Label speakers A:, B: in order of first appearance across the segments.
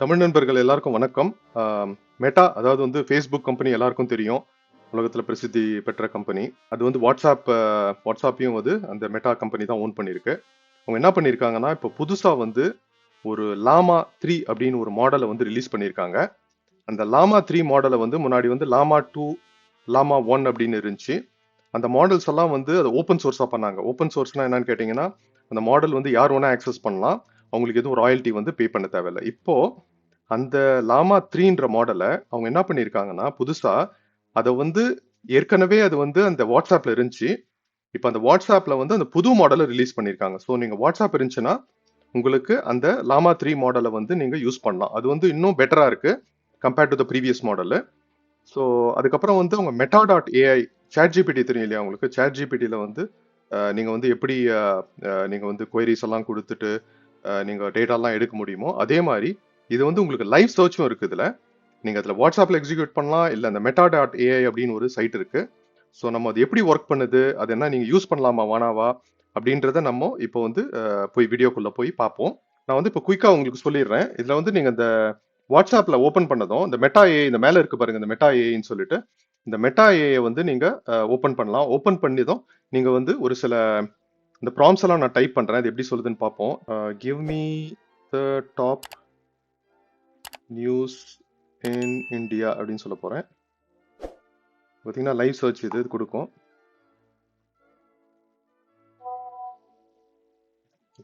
A: தமிழ் நண்பர்கள் எல்லாருக்கும் வணக்கம். மெட்டா அதாவது வந்து ஃபேஸ்புக் கம்பெனி எல்லாருக்கும் தெரியும். உலகத்தில் பிரசித்தி பெற்ற கம்பெனி அது வந்து வாட்ஸ்அப் வாட்ஸ்அப்பையும் வந்து அந்த மெட்டா கம்பெனி தான் ஓன் பண்ணியிருக்கு. அவங்க என்ன பண்ணியிருக்காங்கன்னா இப்போ புதுசாக வந்து ஒரு லாமா த்ரீ அப்படின்னு ஒரு மாடலை வந்து ரிலீஸ் பண்ணியிருக்காங்க. அந்த லாமா த்ரீ மாடலை வந்து முன்னாடி வந்து லாமா டூ லாமா ஒன் அப்படின்னு இருந்துச்சு. அந்த மாடல்ஸ் எல்லாம் வந்து அதை ஓப்பன் சோர்ஸாக பண்ணாங்க. ஓப்பன் சோர்ஸ்னால் என்னன்னு கேட்டிங்கன்னா அந்த மாடல் வந்து யார் வேணா ஆக்சஸ் பண்ணலாம். அவங்களுக்கு எதுவும் ராயல்ட்டி வந்து பே பண்ண தேவையில்லை. இப்போ அந்த லாமா த்ரீன்ற மாடலை அவங்க என்ன பண்ணியிருக்காங்கன்னா புதுசா அதை வந்து ஏற்கனவே அது வந்து அந்த வாட்ஸ்அப்ல இருந்துச்சு. இப்போ அந்த வாட்ஸ்அப்ல வந்து அந்த புது மாடலை ரிலீஸ் பண்ணியிருக்காங்க ஸோ நீங்க வாட்ஸ்அப் இருந்துச்சுன்னா உங்களுக்கு அந்த லாமா த்ரீ மாடலை வந்து நீங்க யூஸ் பண்ணலாம். அது வந்து இன்னும் பெட்டரா இருக்கு compared to the previous model so அதுக்கப்புறம் வந்து அவங்க Meta dot AI chat GPT தெரியும் இல்லையா உங்களுக்கு? சேட் ஜிபிடியில் வந்து நீங்கள் வந்து எப்படி நீங்கள் வந்து கொயரிஸ் எல்லாம் கொடுத்துட்டு நீங்கள் டேட்டாலாம் எடுக்க முடியுமோ அதே மாதிரி இது வந்து உங்களுக்கு லைவ் சர்ச்சும் இருக்குது இதில். நீங்கள் அதில் வாட்ஸ்அப்பில் எக்ஸிக்யூட் பண்ணலாம் இல்லை அந்த மெட்டா டாட் ஏஐ அப்படின்னு ஒரு சைட் இருக்குது ஸோ நம்ம அது எப்படி ஒர்க் பண்ணுது அது என்ன நீங்கள் யூஸ் பண்ணலாமா வானாவா அப்படின்றத நம்ம இப்போ வந்து போய் வீடியோக்குள்ளே போய் பார்ப்போம். நான் வந்து இப்போ குயிக்காக உங்களுக்கு சொல்லிடுறேன். இதில் வந்து நீங்கள் இந்த வாட்ஸ்அப்பில் ஓப்பன் பண்ணதும் இந்த மெட்டா ஏ இந்த மேலே இருக்கு பாருங்க இந்த மெட்டா ஏன்னு சொல்லிட்டு இந்த மெட்டா ஏஐ வந்து நீங்கள் ஓப்பன் பண்ணலாம். ஓப்பன் பண்ணதும் நீங்கள் வந்து ஒரு சில இந்த ப்ராம்ஸ் எல்லாம் நான் டைப் பண்றேன். அது எப்படி சொல்லுதுன்னு பார்ப்போம். Give me the top news in India அப்படின்னு சொல்ல போறேன். பார்த்தீங்கன்னா லைவ் சர்ச் இது கொடுக்கும்.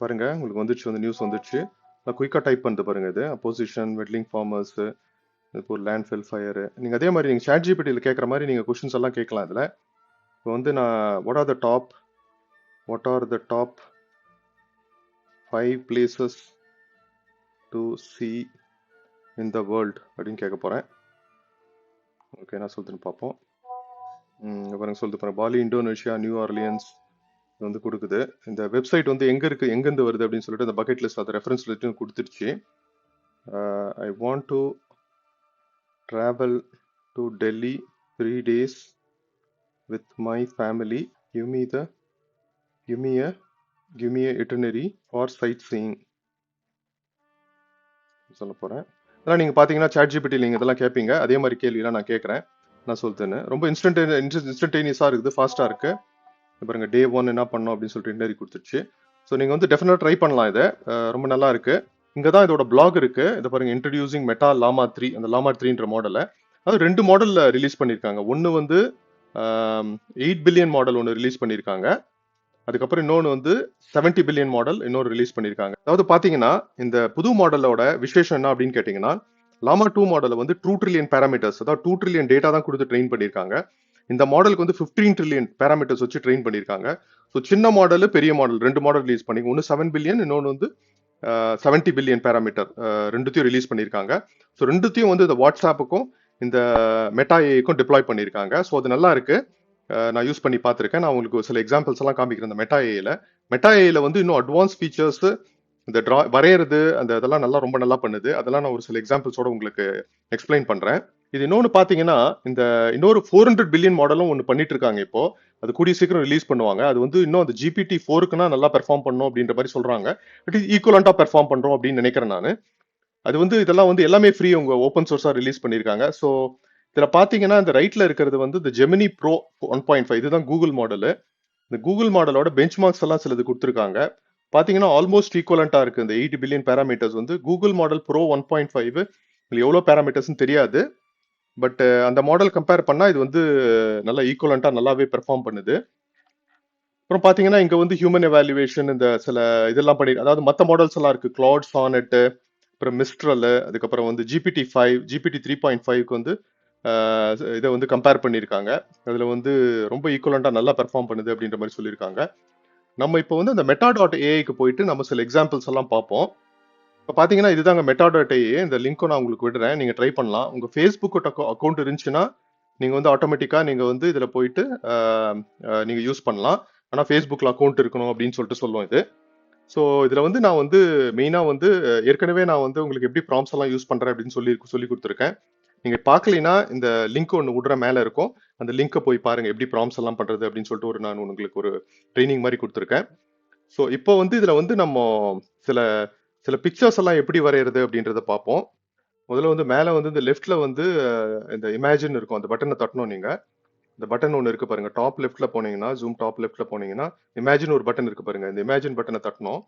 A: பாருங்க உங்களுக்கு வந்துச்சு வந்து நியூஸ் வந்துச்சு. நான் குயிக்காக டைப் பண்ணிட்டு பாருங்க இது. அப்போசிஷன் வெட்லிங் ஃபார்மர்ஸ் இப்போ ஒரு லேண்ட் ஃபெல் ஃபயர் நீங்கள் அதே மாதிரி நீங்கள் சாட் ஜிபிடியில் கேட்குற மாதிரி நீங்கள் கொஷின்ஸ் எல்லாம் கேட்கலாம் இதில். இப்போ வந்து நான் what are the top what are the top five places to see in the world அப்படின்னு கேட்க போகிறேன் ஓகே நான் சொல்லுதுன்னு பார்ப்போம். பாருங்க சொல்லுது பாருங்க. பாலி இந்தோனேஷியா நியூ ஆர்லியன்ஸ் இது வந்து கொடுக்குது. இந்த வெப்சைட் வந்து எங்கே இருக்குது எங்கேருந்து வருது அப்படின்னு சொல்லிட்டு அந்த பக்கெட் லிஸ்ட் அந்த ரெஃபரன்ஸ் லிஸ்ட்டும் கொடுத்துருச்சு. I want to travel to Delhi three days with my family give me the Give me a give me a itinerary for site சொல்ல போகிறேன் அதெல்லாம் நீங்கள் பார்த்தீங்கன்னா சாட் ஜிபிடி நீங்கள் இதெல்லாம் கேட்பீங்க அதே மாதிரி கேள்வியெல்லாம் நான் கேட்குறேன் நான் சொல்லிட்டேன்னு ரொம்ப இன்ஸ்டன்ட் இன்ஸ்டன்டேனியஸாக இருக்குது ஃபாஸ்ட்டாக இருக்குது பாருங்க டே ஒன் என்ன பண்ணோம் அப்படின்னு சொல்லிட்டு இன்டரி கொடுத்துருச்சு. ஸோ நீங்கள் வந்து டெஃபினட்டாக ட்ரை பண்ணலாம் இதை. ரொம்ப நல்லா இருக்கு. இங்கே தான் இதோட பிளாக் இருக்கு. இதை பாருங்க இன்ட்ரடியூசிங் மெட்டா லாமா த்ரீ அந்த லாமா த்ரீன்ற மாடலை அது ரெண்டு மாடலில் ரிலீஸ் பண்ணியிருக்காங்க ஒன்று வந்து எயிட் பில்லியன் மாடல் ஒன்று ரிலீஸ் பண்ணியிருக்காங்க அதுக்கப்புறம் இன்னொன்று வந்து 70 பில்லியன் மாடல் இன்னொரு ரிலீஸ் பண்ணியிருக்காங்க. அதாவது பார்த்தீங்கன்னா இந்த புது மாடலோட விசேஷம் என்ன அப்படின்னு கேட்டிங்கன்னா லாமா டூ மாடலை வந்து டூ ட்ரில்லியன் பேராமீட்டர்ஸ் அதாவது டூ ட்ரில்லியன் டேட்டா தான் கொடுத்து ட்ரெயின் பண்ணியிருக்காங்க. இந்த மாடலுக்கு வந்து 15 ட்ரில்லியன் பேராமீட்டர்ஸ் வச்சு ட்ரெயின் பண்ணியிருக்காங்க. ஸோ சின்ன மாடல் பெரிய மாடல் ரெண்டு மாடல் ரிலீஸ் பண்ணி ஒன்று செவன் பில்லியன் இன்னொன்று வந்து செவன்ட்டி பில்லியன் பேராமீட்டர் ரெண்டுத்தையும் ரிலீஸ் பண்ணியிருக்காங்க. ஸோ ரெண்டுத்தையும் வந்து இந்த வாட்ஸ்அப்புக்கும் இந்த மெட்டா ஏக்கும் டிப்ளாய் பண்ணியிருக்காங்க. ஸோ அது நல்லா இருக்குது நான் யூஸ் பண்ணி பார்த்துருக்கேன். நான் உங்களுக்கு சில எக்ஸாம்பிள்ஸ் எல்லாம் காமிக்கிறேன். இந்த மெட்டா ஏல மெட்டா ஏல வந்து இன்னும் அட்வான்ஸ் ஃபீச்சர்ஸ் இந்த ட்ரா வரைகிறது அந்த இதெல்லாம் நல்லா ரொம்ப நல்லா பண்ணுது. அதெல்லாம் நான் ஒரு சில எக்ஸாம்பிள்ஸோட உங்களுக்கு எக்ஸ்பிளைன் பண்றேன். இது இன்னொன்று பார்த்தீங்கன்னா இந்த இன்னொரு ஃபோர் ஹண்ட்ரட் பில்லியன் மாடலும் ஒன்று பண்ணிட்டு இருக்காங்க இப்போ. அது கூடிய சீக்கிரம் ரிலீஸ் பண்ணுவாங்க. அது வந்து இன்னும் அந்த ஜிபிடி ஃபோருக்குன்னா நல்லா பெர்ஃபார்ம் பண்ணும் அப்படின்ற மாதிரி சொல்றாங்க. பட் இது ஈக்குவலண்டா பெர்ஃபார்ம் பண்றோம் அப்படின்னு நினைக்கிறேன் நான். அது வந்து இதெல்லாம் வந்து எல்லாமே ஃப்ரீ உங்க ஓப்பன் சோர்ஸா ரிலீஸ் பண்ணியிருக்காங்க ஸோ இதுல பாத்தீங்கன்னா இந்த ரைட்ல இருக்கிறது வந்து இந்த Gemini pro one point five இதுதான் கூகுள் மாடலு இந்த கூகுள் மாடலோட பெஞ்ச் மார்க்ஸ் எல்லாம் சிலது கொடுத்துருக்காங்க. பார்த்தீங்கன்னா ஆல்மோஸ்ட் ஈக்குவலண்டா இருக்கு. இந்த எயிட் பில்லியன் பேராமீட்டர்ஸ் வந்து Google model pro one point five இதில் எவ்வளோ பேராமீட்டர்ஸ்னு தெரியாது. பட் அந்த மாடல் கம்பேர் பண்ணால் இது வந்து நல்லா ஈக்குவலண்டா நல்லாவே பெர்ஃபார்ம் பண்ணுது. அப்புறம் பார்த்தீங்கன்னா இங்கே வந்து ஹியூமன் எவாலுவேஷன் இந்த சில இதெல்லாம் பண்ணி அதாவது மற்ற மாடல்ஸ் எல்லாம் இருக்கு. கிளாட் சானட் அப்புறம் மிஸ்ட்ரல் அதுக்கப்புறம் வந்து GPT five GPT three point ஃபைவ்க்கு வந்து இதை வந்து கம்பேர் பண்ணியிருக்காங்க. அதில் வந்து ரொம்ப ஈக்குவலண்டாக நல்லா பெர்ஃபார்ம் பண்ணுது அப்படின்ற மாதிரி சொல்லியிருக்காங்க. நம்ம இப்போ வந்து அந்த மெட்டா டாட் ஏஐக்கு போயிட்டு நம்ம சில எக்ஸாம்பிள்ஸ் எல்லாம் பார்ப்போம். இப்போ பார்த்தீங்கன்னா இதுதாங்க மெட்டா டாட் ஏஐ இந்த லிங்க்கும் நான் உங்களுக்கு விடுறேன். நீங்கள் ட்ரை பண்ணலாம். உங்கள் ஃபேஸ்புக் அக்கௌண்ட் இருந்துச்சுன்னா நீங்கள் வந்து ஆட்டோமேட்டிக்காக நீங்கள் வந்து இதில் போயிட்டு நீங்கள் யூஸ் பண்ணலாம். ஆனால் ஃபேஸ்புக்கில் அக்கௌண்ட் இருக்கணும் அப்படின்னு சொல்லிட்டு சொல்லுவோம் இது. ஸோ இதில் வந்து நான் வந்து மெயினாக வந்து ஏற்கனவே நான் வந்து உங்களுக்கு எப்படி ப்ராம்ஸ் எல்லாம் யூஸ் பண்ணுறேன் அப்படின்னு சொல்லி சொல்லி கொடுத்துருக்கேன். நீங்கள் பார்க்கலைன்னா இந்த லிங்க் ஒன்று விடுற மேலே இருக்கும். அந்த லிங்கை போய் பாருங்க எப்படி ப்ராம்ஸ் எல்லாம் பண்ணுறது அப்படின்னு சொல்லிட்டு ஒரு நான் உங்களுக்கு ஒரு ட்ரைனிங் மாதிரி கொடுத்துருக்கேன். ஸோ இப்போ வந்து இதில் வந்து நம்ம சில சில பிக்சர்ஸ் எல்லாம் எப்படி வரைகிறது அப்படின்றத பார்ப்போம். முதல்ல வந்து மேலே வந்து இந்த லெஃப்ட்ல வந்து இந்த இமேஜின் இருக்கும். அந்த பட்டனை தட்டணும் நீங்க. இந்த பட்டன் ஒன்று இருக்கு பாருங்க. டாப் லெஃப்ட்ல போனீங்கன்னா ஜூம் டாப் லெஃப்ட்ல போனீங்கன்னா இமேஜின் ஒரு பட்டன் இருக்கு பாருங்க. இந்த இமேஜின் பட்டனை தட்டணும்.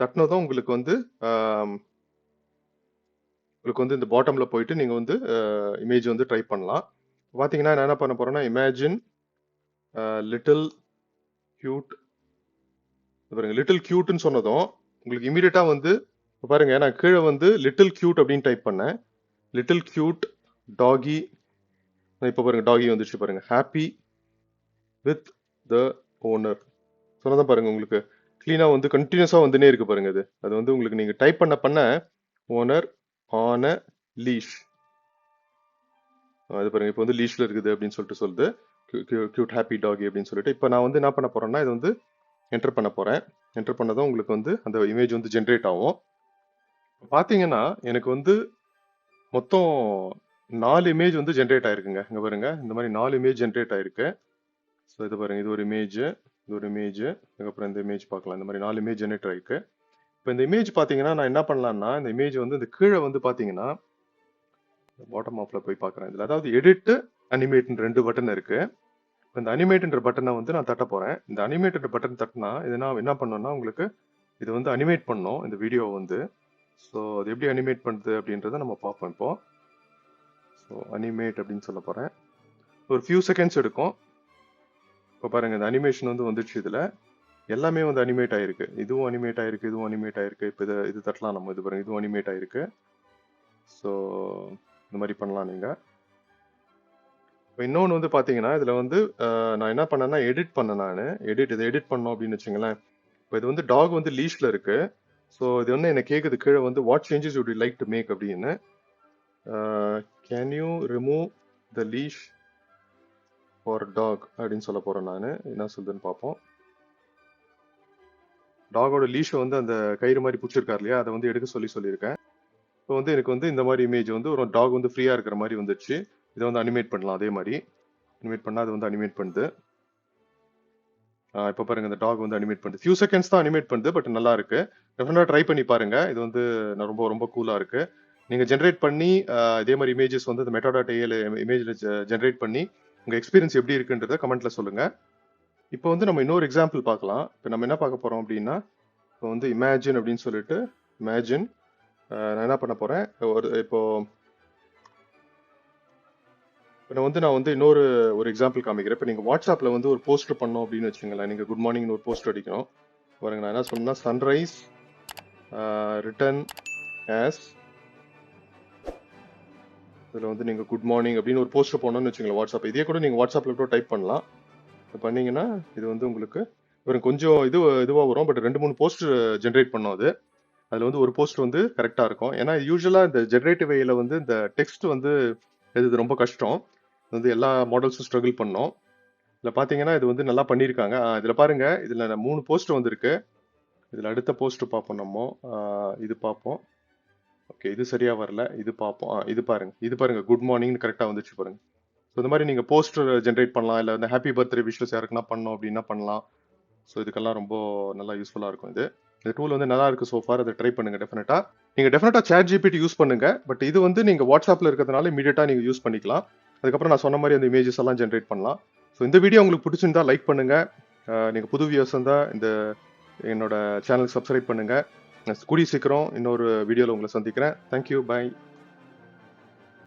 A: தட்டினதும் உங்களுக்கு வந்து உங்களுக்கு வந்து இந்த பாட்டமில் போயிட்டு நீங்கள் வந்து இமேஜ் வந்து ட்ரை பண்ணலாம். பார்த்தீங்கன்னா நான் என்ன பண்ண போகிறேன்னா இமேஜின் லிட்டில் கியூட் பாருங்கள் லிட்டில் கியூட்னு சொன்னதும் உங்களுக்கு இமீடியட்டாக வந்து இப்போ பாருங்கள் நான் கீழே வந்து லிட்டில் கியூட் அப்படின்னு டைப் பண்ணேன். லிட்டில் கியூட் டாகி இப்போ பாருங்கள் டாகி வந்துச்சு பாருங்கள் ஹாப்பி வித் த ஓனர் சொன்னதான் பாருங்கள் உங்களுக்கு. க்ளீனாக வந்து கண்டினியூஸாக வந்துனே இருக்கு பாருங்கள் அது அது வந்து உங்களுக்கு நீங்கள் டைப் பண்ண பண்ண ஓனர் ஆன் அ லீஷ் அது பாருங்க இப்போ வந்து லீஷ்ல இருக்குது அப்படின்னு சொல்லிட்டு சொல்லுது. கியூட் ஹாப்பி டாகி அப்படின்னு சொல்லிட்டு. இப்போ நான் வந்து என்ன பண்ண போறேன்னா இது வந்து என்டர் பண்ண போறேன். என்டர் பண்ணதும் உங்களுக்கு வந்து அந்த இமேஜ் வந்து ஜென்ரேட் ஆகும். பார்த்தீங்கன்னா எனக்கு வந்து மொத்தம் நாலு இமேஜ் வந்து ஜென்ரேட் ஆயிருக்குங்க. இங்கே பாருங்க இந்த மாதிரி நாலு இமேஜ் ஜென்ரேட் ஆயிருக்கு. ஸோ இது பாருங்க இது ஒரு இமேஜ் இது ஒரு இமேஜ் அதுக்கப்புறம் இந்த இமேஜ் பார்க்கலாம். இந்த மாதிரி நாலு இமேஜ் ஜென்ரேட் ஆயிருக்கு. இப்போ இந்த இமேஜ் பார்த்தீங்கன்னா நான் என்ன பண்ணலான்னா இந்த இமேஜ் வந்து இந்த கீழே வந்து பார்த்தீங்கன்னா பாட்டம் ஆஃப்ல போய் பார்க்குறேன் இதில் அதாவது எடிட்டு அனிமேட்ன்ற ரெண்டு பட்டன் இருக்குது இப்போ இந்த அனிமேட்ன்ற பட்டனை வந்து நான் தட்ட போகிறேன் இந்த அனிமேட்ன்ற பட்டன் தட்டினா இது நான் என்ன பண்ணணும்னா உங்களுக்கு இது வந்து அனிமேட் பண்ணோம் இந்த வீடியோ வந்து. ஸோ அது எப்படி அனிமேட் பண்ணுது அப்படின்றத நம்ம பார்ப்போம் இப்போ. ஸோ அனிமேட் அப்படின்னு சொல்ல போகிறேன் ஒரு ஃபியூ செகண்ட்ஸ் எடுக்கும். இப்போ பாருங்கள் இந்த அனிமேஷன் வந்து வந்துடுச்சு இதில். எல்லாமே வந்து அனிமேட் ஆயிருக்கு. இதுவும் அனிமேட் ஆயிருக்கு இதுவும் அனிமேட் ஆயிருக்கு. இப்போ இது இது தட்டலாம் நம்ம இது பாருங்க. இதுவும் அனிமேட் ஆயிருக்கு. ஸோ இந்த மாதிரி பண்ணலாம் நீங்கள் இப்போ இன்னொன்று வந்து பார்த்தீங்கன்னா இதில் வந்து நான் என்ன பண்ணேன்னா எடிட் பண்ணேன் நான். எடிட் இதை எடிட் பண்ணோம் அப்படின்னு வச்சுங்களேன். இப்போ இது வந்து டாக் வந்து லீஷில் இருக்கு. ஸோ இது வந்து என்னை கேட்குது கீழே வந்து what changes you like to make அப்படின்னு. Can you remove the leash for dog அப்படின்னு சொல்ல போகிறேன் நான். என்ன சொல்லுதுன்னு பார்ப்போம் டாகோட லீஷை வந்து அந்த கயிறு மாதிரி பிடிச்சிருக்காரு இல்லையா? அதை வந்து எடுக்க சொல்லி சொல்லியிருக்கேன். இப்போ வந்து எனக்கு வந்து இந்த மாதிரி இமேஜ் வந்து ஒரு டாக் வந்து ஃப்ரீயாக இருக்கிற மாதிரி வந்துடுச்சு. இதை வந்து அனிமேட் பண்ணலாம் அதே மாதிரி. அனிமேட் பண்ணால் அது வந்து அனிமேட் பண்ணுது. இப்போ பாருங்க இந்த டாக் வந்து அனிமேட் பண்ணுது. ஃபியூ செகண்ட்ஸ் தான் அனிமேட் பண்ணுது பட் நல்லா இருக்கு. டெஃபினட்டாக ட்ரை பண்ணி பாருங்க. இது வந்து நான் ரொம்ப ரொம்ப கூலாக இருக்கு. நீங்கள் ஜென்ரேட் பண்ணி இதே மாதிரி இமேஜஸ் வந்து இந்த மெட்டா டாட் இமேஜில் ஜென்ரேட் பண்ணி உங்கள் எக்ஸ்பீரியன்ஸ் எப்படி இருக்குன்றத கமெண்ட்ல சொல்லுங்கள் இப்போ வந்து நம்ம இன்னொரு எக்ஸாம்பிள் பார்க்கலாம். இப்போ நம்ம என்ன பார்க்க போகிறோம் அப்படின்னா இப்போ வந்து இமேஜின் அப்படின்னு சொல்லிட்டு இமேஜின் நான் என்ன பண்ண போகிறேன் ஒரு இப்போ இப்போ நான் வந்து நான் வந்து இன்னொரு ஒரு எக்ஸாம்பிள் காமிக்கிறேன். இப்போ நீங்கள் வாட்ஸ்அப்பில் வந்து ஒரு போஸ்டர் பண்ணோம் அப்படின்னு வச்சுங்களேன் நீங்கள் குட் மார்னிங்னு ஒரு போஸ்டர் அடிக்கணும். பாருங்க நான் என்ன சொன்னா சன்ரைஸ் ரிட்டன் ஆஸ் இதில் வந்து நீங்கள் குட் மார்னிங் அப்படின்னு ஒரு போஸ்டர் போனோம்னு வச்சுங்களேன் வாட்ஸ்அப் இதே கூட நீங்கள் வாட்ஸ்அப்பில் கூட டைப் பண்ணலாம். பண்ணீங்கன்னா இது வந்து உங்களுக்கு ஒரு கொஞ்சம் இது இதுவாக வரும். பட் ரெண்டு மூணு போஸ்ட் ஜென்ரேட் பண்ணோம் அது. அதில் வந்து ஒரு போஸ்ட் வந்து கரெக்டாக இருக்கும். ஏன்னா யூஸ்வலாக இந்த ஜென்ரேட்டிவ் வேயில் வந்து இந்த டெக்ஸ்ட் வந்து இது ரொம்ப கஷ்டம். இது வந்து எல்லா மாடல்ஸும் ஸ்ட்ரகிள் பண்ணோம். இதில் பார்த்தீங்கன்னா இது வந்து நல்லா பண்ணியிருக்காங்க. இதில் பாருங்கள் இதில் மூணு போஸ்ட் வந்திருக்கு. இதில் அடுத்த போஸ்ட் பார்ப்போம் நம்ம. இது பார்ப்போம். ஓகே இது சரியாக வரல. இது பார்ப்போம். இது பாருங்கள் இது பாருங்கள் குட் மார்னிங்னு கரெக்டாக வந்துச்சு பாருங்கள் ஸோ இந்த மாதிரி நீங்கள் போஸ்டர் ஜென்ரேட் பண்ணலாம். இல்லை இந்த ஹாப்பி பர்த்டே விஷஸ் யாருக்குன்னா பண்ணோம் அப்படின்னா பண்ணலாம். ஸோ இதுக்கெல்லாம் ரொம்ப நல்லா யூஸ்ஃபுல்லாக இருக்கும் இது. இந்த டூல் வந்து நல்லா இருக்கு சோஃபார் அதை ட்ரை பண்ணுங்க டெஃபினட்டா நீங்க டெஃபினட்டா சேட் ஜிபிடி யூஸ் பண்ணுங்க. பட் இது வந்து நீங்க வாட்ஸ்அப்ல இருக்கிறதுனால இமீடியட்டா நீங்க யூஸ் பண்ணிக்கலாம். அதுக்கப்புறம் நான் சொன்ன மாதிரி அந்த இமேஜஸ் எல்லாம் ஜென்ரேட் பண்ணலாம். ஸோ இந்த வீடியோ உங்களுக்கு பிடிச்சிருந்தா லைக் பண்ணுங்க. நீங்கள் நீங்க புது வியூஸ் இருந்தால் இந்த என்னோட சேனலுக்கு சப்ஸ்கிரைப் பண்ணுங்க. கூடிய சீக்கிரம் இன்னொரு வீடியோவில் உங்களை சந்திக்கிறேன். Thank you bye